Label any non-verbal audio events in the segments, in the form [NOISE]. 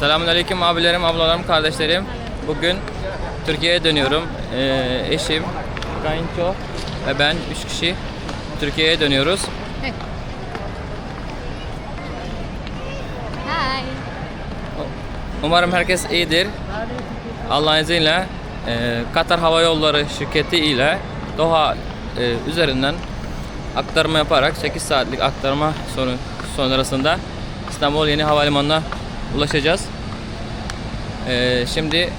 Selamünaleyküm abilerim, ablalarım, kardeşlerim. Bugün Türkiye'ye dönüyorum. Ee, eşim, kayınço ve ben üç kişi Türkiye'ye dönüyoruz. Hi. Umarım herkes iyidir. Allah'ın izniyle e, Katar Hava Yolları şirketi ile Doha e, üzerinden aktarma yaparak 8 saatlik aktarma sonu sonrasında İstanbul Yeni Havalimanı'na ulaşacağız. E, şimdi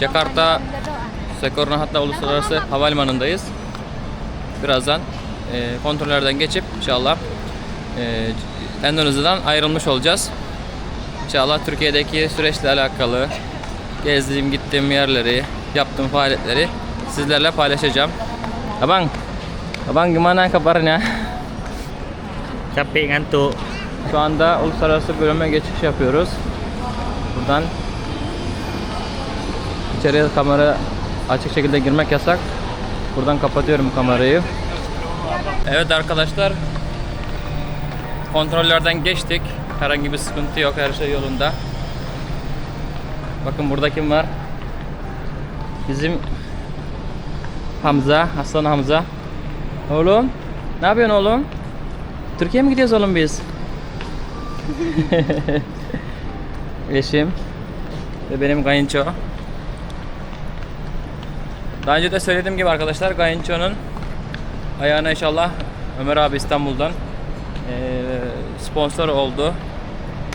Jakarta Soekarno Hatta Uluslararası Havalimanı'ndayız. Birazdan e, kontrollerden geçip inşallah e, Endonezya'dan ayrılmış olacağız. İnşallah Türkiye'deki süreçle alakalı gezdiğim, gittiğim yerleri, yaptığım faaliyetleri sizlerle paylaşacağım. Abang, abang gimana kabarnya? Capek ngantuk. Şu anda uluslararası bölüme geçiş yapıyoruz. Buradan içeriye kamera açık şekilde girmek yasak. Buradan kapatıyorum kamerayı. Evet arkadaşlar. Kontrollerden geçtik. Herhangi bir sıkıntı yok. Her şey yolunda. Bakın burada kim var? Bizim Hamza, Aslan Hamza. Oğlum, ne yapıyorsun oğlum? Türkiye'ye mi gidiyoruz oğlum biz? [LAUGHS] Eşim ve benim kayınço. Daha önce de söylediğim gibi arkadaşlar kayınçonun ayağına inşallah Ömer abi İstanbul'dan sponsor oldu.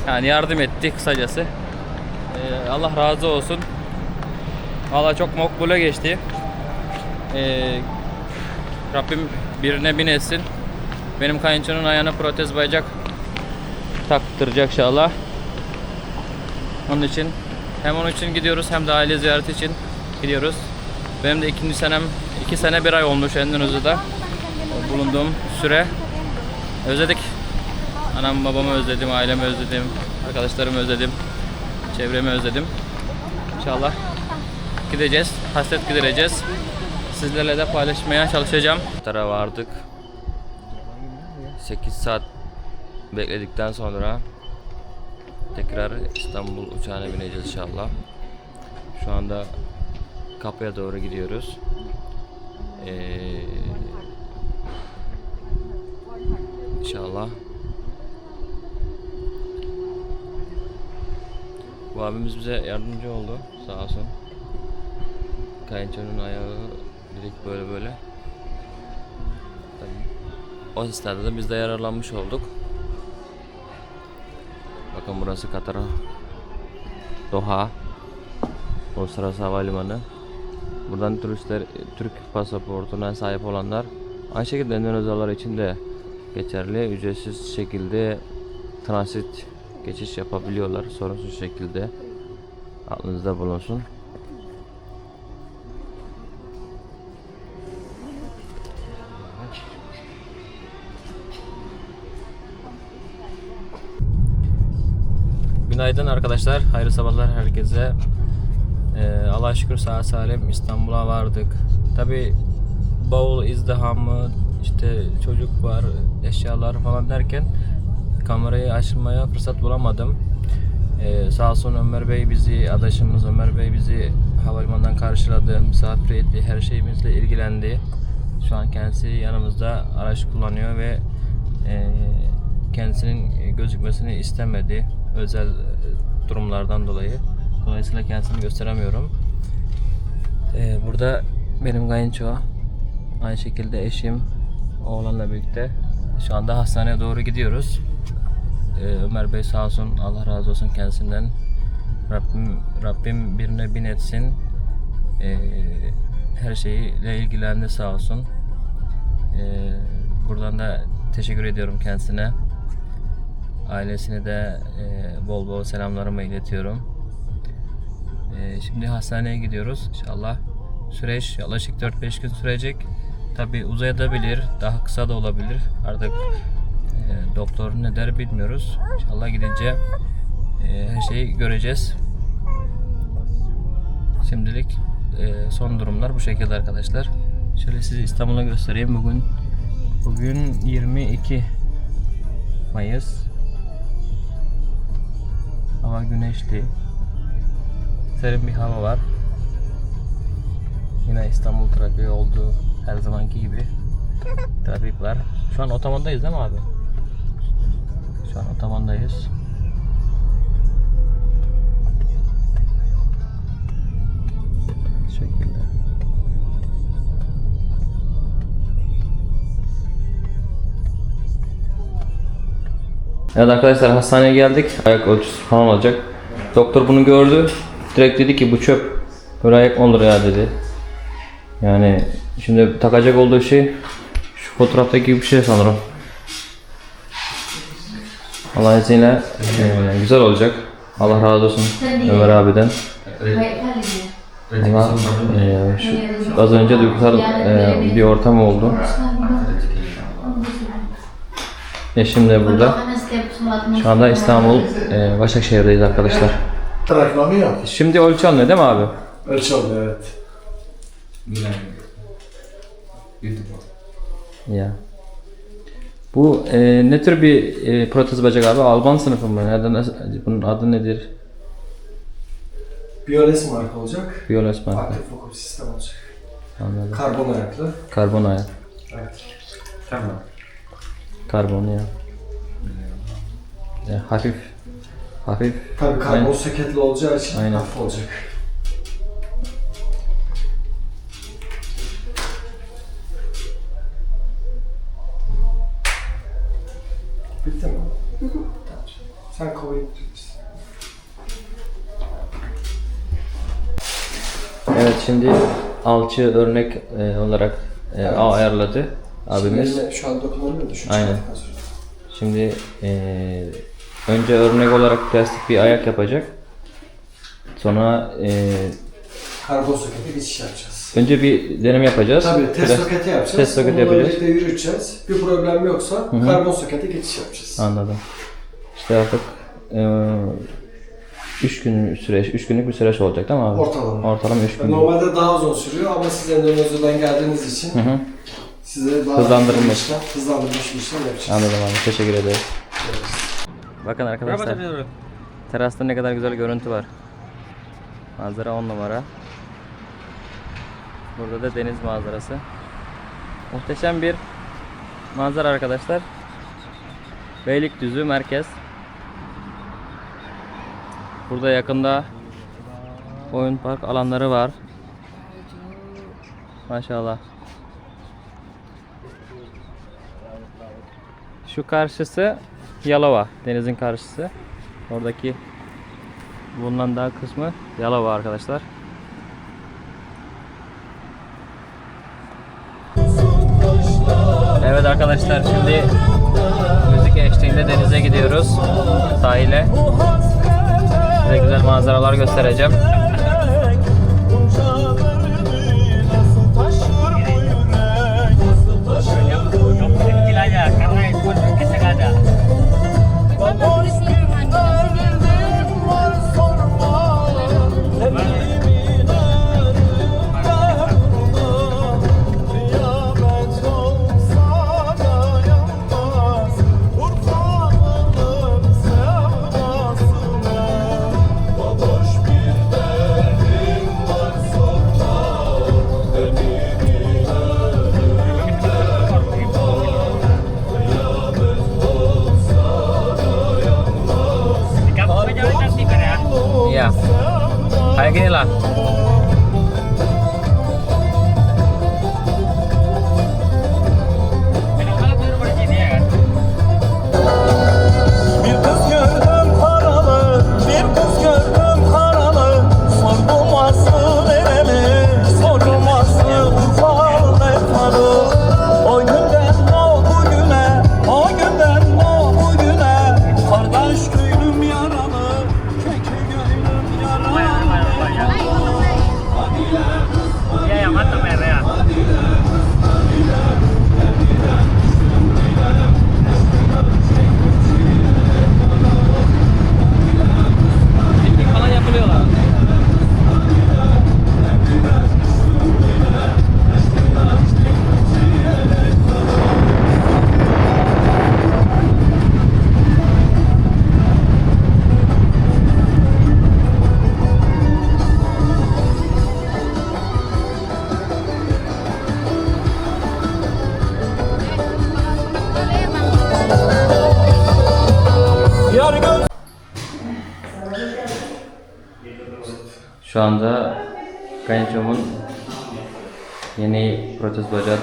Yani yardım etti kısacası. Allah razı olsun. Valla çok makbule geçti. Rabbim birine bin etsin. Benim kayınçonun ayağına protez bayacak taktıracak inşallah. Onun için hem onun için gidiyoruz hem de aile ziyareti için gidiyoruz. Benim de ikinci senem, iki sene bir ay olmuş Endonezya'da bulunduğum süre. Özledik. Anam babamı özledim, ailemi özledim, arkadaşlarımı özledim, çevremi özledim. İnşallah gideceğiz, hasret gidereceğiz. Sizlerle de paylaşmaya çalışacağım. Tara vardık. 8 saat bekledikten sonra tekrar İstanbul uçağına bineceğiz inşallah. Şu anda kapıya doğru gidiyoruz. Ee, inşallah. Bu abimiz bize yardımcı oldu sağ olsun. Kayınçonun ayağı direkt böyle böyle. O esnada da biz de yararlanmış olduk. Bakın burası Katar Doha Uluslararası Havalimanı. Buradan turistler Türk pasaportuna sahip olanlar aynı şekilde Endonezyalılar için de geçerli. Ücretsiz şekilde transit geçiş yapabiliyorlar sorunsuz şekilde. Aklınızda bulunsun. Günaydın arkadaşlar. Hayırlı sabahlar herkese. Ee, Allah'a şükür sağ salim İstanbul'a vardık. Tabi bavul izdihamı, işte çocuk var, eşyalar falan derken kamerayı açmaya fırsat bulamadım. Ee, sağ olsun Ömer Bey bizi, adaşımız Ömer Bey bizi havalimanından karşıladı, misafir etti, her şeyimizle ilgilendi. Şu an kendisi yanımızda araç kullanıyor ve e, kendisinin gözükmesini istemedi özel e, durumlardan dolayı. Dolayısıyla kendisini gösteremiyorum. Ee, burada benim kayınço, aynı şekilde eşim, oğlanla birlikte şu anda hastaneye doğru gidiyoruz. Ee, Ömer Bey sağ olsun, Allah razı olsun kendisinden. Rabbim, Rabbim birine bin etsin. Ee, her şeyle ilgilendi sağ olsun. Ee, buradan da teşekkür ediyorum kendisine. Ailesine de e, bol bol selamlarımı iletiyorum. E, şimdi hastaneye gidiyoruz. İnşallah süreç yaklaşık 4-5 gün sürecek. Tabi uzayabilir, daha kısa da olabilir. Artık e, doktor ne der bilmiyoruz. İnşallah gidince e, her şeyi göreceğiz. Şimdilik e, son durumlar bu şekilde arkadaşlar. Şöyle size İstanbul'a göstereyim. Bugün bugün 22 Mayıs Hava güneşli. Serin bir hava var. Yine İstanbul trafiği olduğu her zamanki gibi trafik var. Şu an otobandayız değil mi abi? Şu an otobandayız. Evet arkadaşlar hastaneye geldik. Ayak ölçüsü falan olacak. Doktor bunu gördü. Direkt dedi ki bu çöp. Böyle ayak olur ya dedi. Yani şimdi takacak olduğu şey şu fotoğraftaki bir şey sanırım. Allah izniyle eee, güzel olacak. Allah razı olsun Ömer abiden. Ama eee, şu, az önce duygusal eee, bir ortam oldu. Eşim de burada. Şu anda İstanbul eee, Başakşehir'deyiz arkadaşlar. Reklamı Şimdi ölçü alınıyor değil mi abi? Ölçü alıyor evet. Ya. Bu e, ne tür bir e, protez bacak abi? Alman sınıfı mı? Nereden, bunun adı nedir? Biyores marka olacak. Biyolojik marka. Aktif fokum sistem olacak. Anladım. Karbon ayaklı. Karbon ayak. Evet. Karbon ya. Ya, hafif. Hafif. Tabii karbon Aynen. soketli olacağı için Aynen. hafif olacak. Bitti mi? Tamam. Sen kovayı tutabilirsin. Evet şimdi alçı örnek e, olarak e, Evet. ayarladı abimiz. Şimdi şu an dokunamıyor da şu Aynen. Şimdi e, önce örnek olarak plastik bir ayak yapacak. Sonra e, Karbon sokete geçiş yapacağız. önce bir deneme yapacağız. Tabii test Plas- soketi yapacağız. Test soketi Onunla yapacağız. birlikte yürüteceğiz. Bir problem yoksa karbon sokete geçiş yapacağız. Anladım. İşte artık 3 gün süreç, 3 günlük bir süreç olacak değil mi abi? Ortalama. Ortalama 3 gün. Normalde daha uzun sürüyor ama siz Endonezya'dan geldiğiniz için Hı hı. size daha Hızlandırılmış. hızlandırılmış bir işlem yapacağız. Anladım abi. Teşekkür ederiz. Bakın arkadaşlar. Terasta ne kadar güzel görüntü var. Manzara 10 numara. Burada da deniz manzarası. Muhteşem bir manzara arkadaşlar. Beylikdüzü merkez. Burada yakında oyun park alanları var. Maşallah. Şu karşısı Yalova, denizin karşısı. Oradaki bulunan dağ kısmı Yalova arkadaşlar. Evet arkadaşlar şimdi müzik eşliğinde denize gidiyoruz. Sahile. Size güzel manzaralar göstereceğim.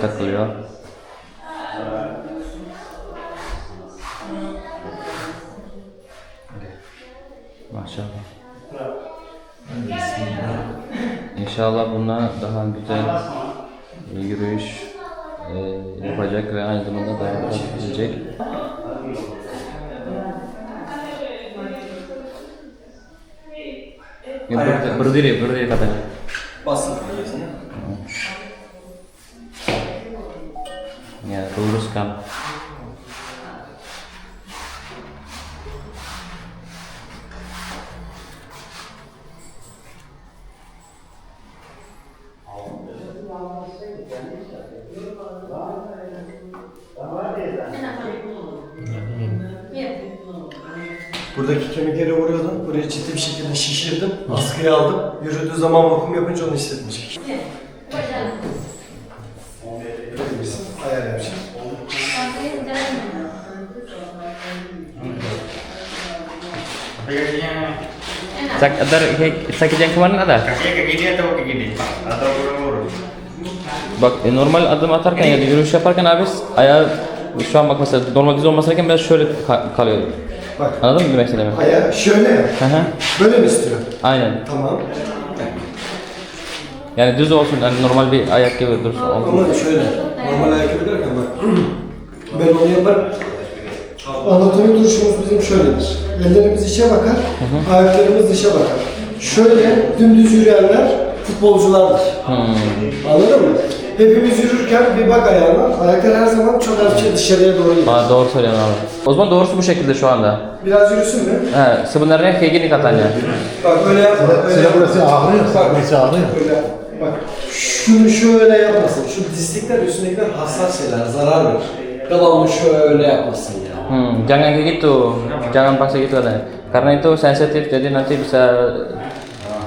Takılıyor. Maşallah. İnşallah bundan daha güzel yürüyüş e, yapacak ve aynı zamanda daha ber- berdiri, berdiri katanya. Ya, luruskan. Buradaki kemikleri vuruyordum. Burayı ciddi bir şekilde şişirdim. Askıya aldım. Yürüdüğü zaman vakum yapınca onu hissetmeyecek. Görebilirsin. Sak, ada sakit yang kemarin ada? Kakinya kayak gini atau kayak gini? Atau kurang-kurang? Bak e, normal adım atarken ya da yürüyüş yaparken abi ayağı şu an bak mesela normal düz olması gereken biraz şöyle ka- kalıyor. Bak. Anladın mı demek istediğimi? Ayağı şöyle. Hı hı. Böyle mi istiyor? Aynen. Tamam. Yani düz olsun yani normal bir ayak gibi dursun. Ama şöyle. Normal ayakkabı derken bak. [CLEARS THROAT] Ben onu yaparım. Anatomi duruşumuz bizim şöyledir. Ellerimiz içe bakar, ayaklarımız dışa bakar. Şöyle dümdüz yürüyenler futbolculardır. Hmm. Anladın mı? Hepimiz yürürken bir bak ayağına. Ayaklar her zaman çok hafifçe dışarıya doğru gidiyor. Aa, doğru söylüyorsun abi. O zaman doğrusu bu şekilde şu anda. Biraz yürüsün mü? He, sebenarnya kayak gini katanya. Bak öyle yapma. Öyle yapma. burası ağrıyor, burası ağrıyor. Öyle. Bak şunu şöyle yapmasın. Şu dizlikler üstündekiler hassas şeyler, zarar verir. Devamlı şöyle yapmasın ya. Hmm, jangan kayak gitu. Jangan paksa gitu katanya. Karena itu sensitif jadi nanti bisa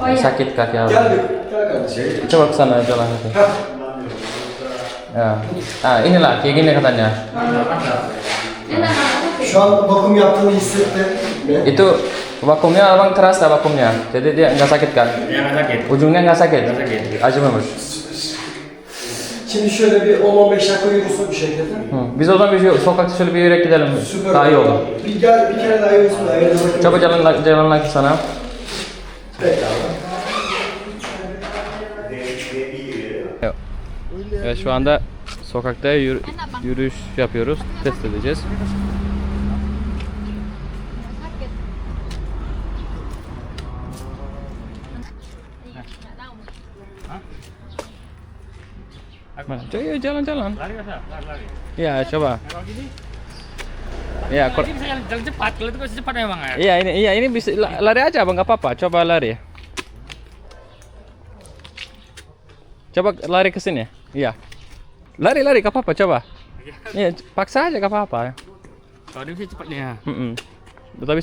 sakit kaki abi. Gel bir, gel kardeşim. Coba ke sana jalan itu. Ya. Ah, inilah kayak gini katanya. Itu vakumnya abang terasa vakumnya. Jadi dia nggak sakit kan? Nggak sakit. Ujungnya nggak sakit. Nggak sakit. Acımamış. Şimdi şöyle bir 10-15 dakika yürüsün bir şekilde. Hı. Biz o zaman bir sokakta şöyle bir yürek gidelim. Süper. Daha iyi olur. Bir gel bir kere daha yürüsün. Coba jalan lagi, jalan lagi sana. Evet şu anda sokakta yürü- yürüyüş yapıyoruz. Test edeceğiz. Mana? Coba yuk, jalan-jalan. Lari usah? Lari, lari. Iya, coba. Nah, kalau gini? Iya, Kalau kur- gini bisa jalan, jalan cepat. Kalau itu bisa cepat memang ya. Iya ini iya ini bisa la- lari aja bang nggak apa-apa coba lari coba lari ke sini iya lari lari nggak apa-apa coba iya c- paksa aja nggak apa-apa Kalau dia bisa cepat nih ya. Mm-mm. tapi